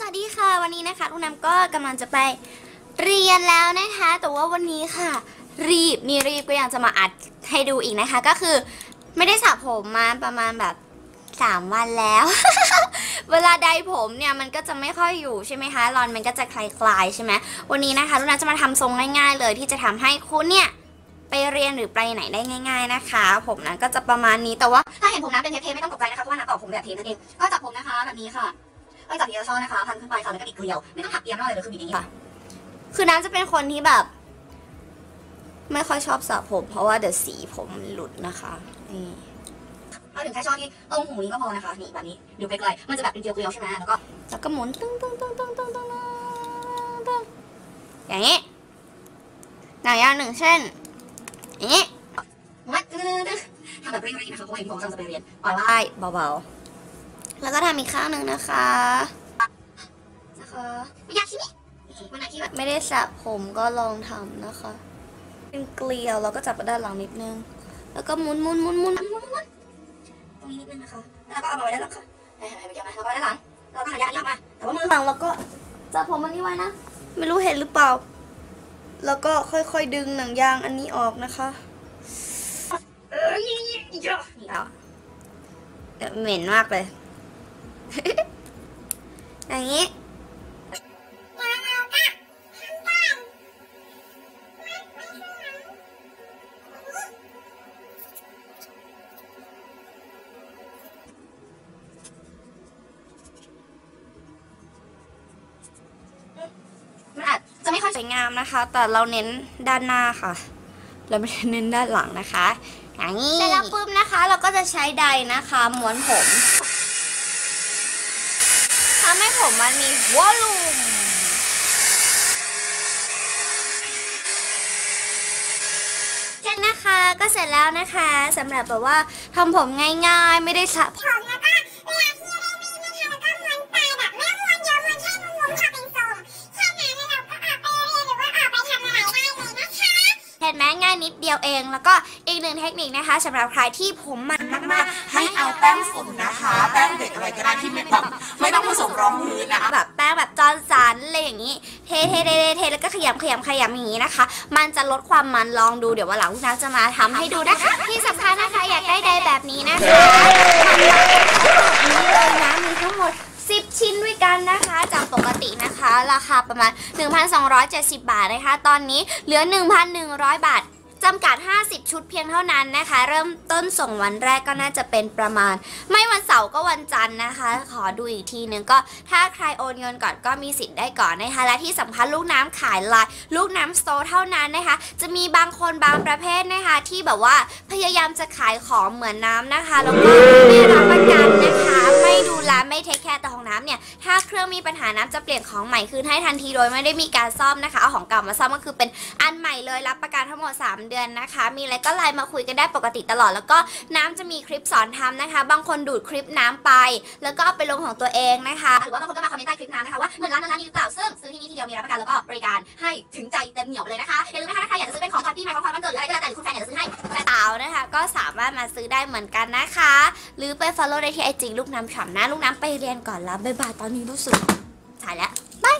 สวัสดีค่ะวันนี้นะคะลูกน้ำก็กำลังจะไปเรียนแล้วนะคะ แต่ว่าวันนี้ค่ะ รีบนี่รีบก็ยังจะมาอัดให้ดูอีกนะคะ ก็คือไม่ได้สระผมมาประมาณแบบ3วันแล้ว เวลาใดผมเนี่ยมันก็จะไม่ค่อยอยู่ใช่ไหมคะรอนมันก็จะคลายๆใช่ไหมวันนี้นะคะลูกน้ำจะมาทำทรงง่าย ๆ เลยที่จะทำให้คุณเนี่ยไปเรียนหรือไปไหนได้ง่าย ๆนะคะ ผมนะก็จะประมาณนี้แต่ว่าถ้าเห็นผมน้ำเป็นเทปๆไม่ต้องตกใจนะคะเพราะว่าน้ำต่อผมแบบเทปนั่นเองก็จับผมนะคะแบบนี้ค่ะ ก็จับเยอะช่อนะคะพันขึ้นไปค่ะแล้วก็บิดเกลียวไม่ต้องถักเอียงมากเลยเลยคือบิดอย่างนี้ค่ะ คือน้ำจะเป็นคนที่แบบ ไม่ค่อยชอบสระผม เพราะว่าเดี๋ยวสีผมมันหลุดนะคะนี่ถ้าถึงแค่ช่อที่ตรงหูนี้ก็พอนะคะนี่แบบนี้ดูไกลๆมันจะแบบเป็นเกลียวๆใช่ไหมแล้วก็แล้วก็หมุนตึ้งตึ้งตึ้งตึ้งตึ้งตึ้งตึ้งอย่างนี้หนังยางหนึ่งเส้นอย่างนี้มัดทำแบบเร่งๆนะคะเพราะว่าอย่างที่ผมกำลังจะไปเรียนปล่อยว่าไล่เบาๆ แล้วก็ทำอีกข้างหนึ่งนะคะนะคะไม่อยากคิดนี่วันไหนที่แบบไม่ได้สระผมก็ลองทำนะคะ เป็นเกลียวเราก็จับไปด้านหลังนิดนึง แล้วก็หมุนหมุนหมุนหมุนตรงนี้นิดนึงนะคะ แล้วก็เอามาไว้ด้านหลังค่ะให้ให้ไปเกี่ยวมาแล้วก็ด้านหลัง เราก็หายากๆมา แต่ว่ามือหลังแล้วก็จับผมอันนี้ไว้นะ ไม่รู้เห็นหรือเปล่า แล้วก็ค่อยๆดึงหนังยางอันนี้ออกนะคะเอ้ยเยอะนี่เอาเดี๋ยวเหม็นมากเลย อย่างนี้มันอาจจะไม่ค่อยสวยงามนะคะ แต่เราเน้นด้านหน้าค่ะ เราไม่ได้เน้นด้านหลังนะคะ อย่างนี้เสร็จแล้วปุ๊บนะคะ เราก็จะใช้ใดนะคะ ม้วนผม ผมมันมีวอลลุ่มเสร็จนะคะก็เสร็จแล้วนะคะสำหรับแบบว่าทำผมง่ายๆ ไม่ได้สระผมผมแล้วก็เวลาที่เราม่ไม่ทำแล้วก็ม้วนไปแบบไม่ม้วนเยอะม้วนแค่มุมๆพอเป็นทรงแค่นั้นแล้วเราก็ออกไปเรียนหรือว่าออกไปทำอะไรได้เลยนะคะเห็นไหมง่ายนิดเดียวเอง แล้วก็อีกหนึ่งเทคนิคนะคะสำหรับใครที่ผมมัน มากๆ ให้เอาแป้งฝุ่นนะคะ แป้งเด็กอะไรก็ได้ที่ไม่แบบไม่ต้องผสมรองพื้นนะคะแบบแป้งแบบจอนสันอะไรอย่างนี้เทเทเทเทเทแล้วก็ขยำขยำขยำอย่างนี้นะคะ มันจะลดความมันลองดูเดี๋ยววันหลังคุณน้ำจะมาทำให้ดูนะคะ ที่สำคัญนะคะอยากได้ใดแบบนี้นะคะทำมาเป็นนี้เลยนะมีทั้งหมด10 ชิ้นด้วยกันนะคะ จากปกตินะคะ ราคาประมาณ 1,270 บาทนะคะ ตอนนี้เหลือ 1,100 บาท จำกัด 50 ชุดเพียงเท่านั้นนะคะ เริ่มต้นส่งวันแรกก็น่าจะเป็นประมาณ ไม่วันเสาร์ก็วันจันทร์นะคะ ขอดูอีกทีนึงก็ถ้าใครโอนเงินก่อนก็มีสิทธิ์ได้ก่อนนะคะ และที่สำคัญลูกน้ำขายลายลูกน้ำสโตร์เท่านั้นนะคะ จะมีบางคนบางประเภทนะคะ ที่แบบว่าพยายามจะขายของเหมือนน้ำนะคะ แล้วก็ไม่ มีปัญหาน้ำจะเปลี่ยนของใหม่คืนให้ทันทีโดยไม่ได้มีการซ่อมนะคะเอาของเก่ามาซ่อมก็คือเป็นอันใหม่เลยรับประกันทั้งหมด 3 เดือนนะคะ มีอะไรก็ไลน์มาคุยกันได้ปกติตลอด แล้วก็น้ำจะมีคลิปสอนทำนะคะ บางคนดูดคลิปน้ำไป แล้วก็เอาไปลงของตัวเองนะคะหรือว่าบางคนก็มาคอมเมนต์ใต้คลิปน้ำนะคะว่าเหมือนร้านนั้นร้านนี้หรือเปล่าซึ่งซื้อที่นี่ทีเดียวมีรับประกันแล้วก็บริการให้ถึงใจเต็มเหนียวเลยนะคะอย่าลืมนะคะถ้าใครอยากจะซื้อเป็นของขวัญปีใหม่ของ ก็สามารถมาซื้อได้เหมือนกันนะคะ หรือไป follow ได้ที่ไอจีลูกน้ำฉ่ำนะ ลูกน้ำไปเรียนก่อนแล้วบ๊ายบายตอนนี้รู้สึกถ่ายแล้วบาย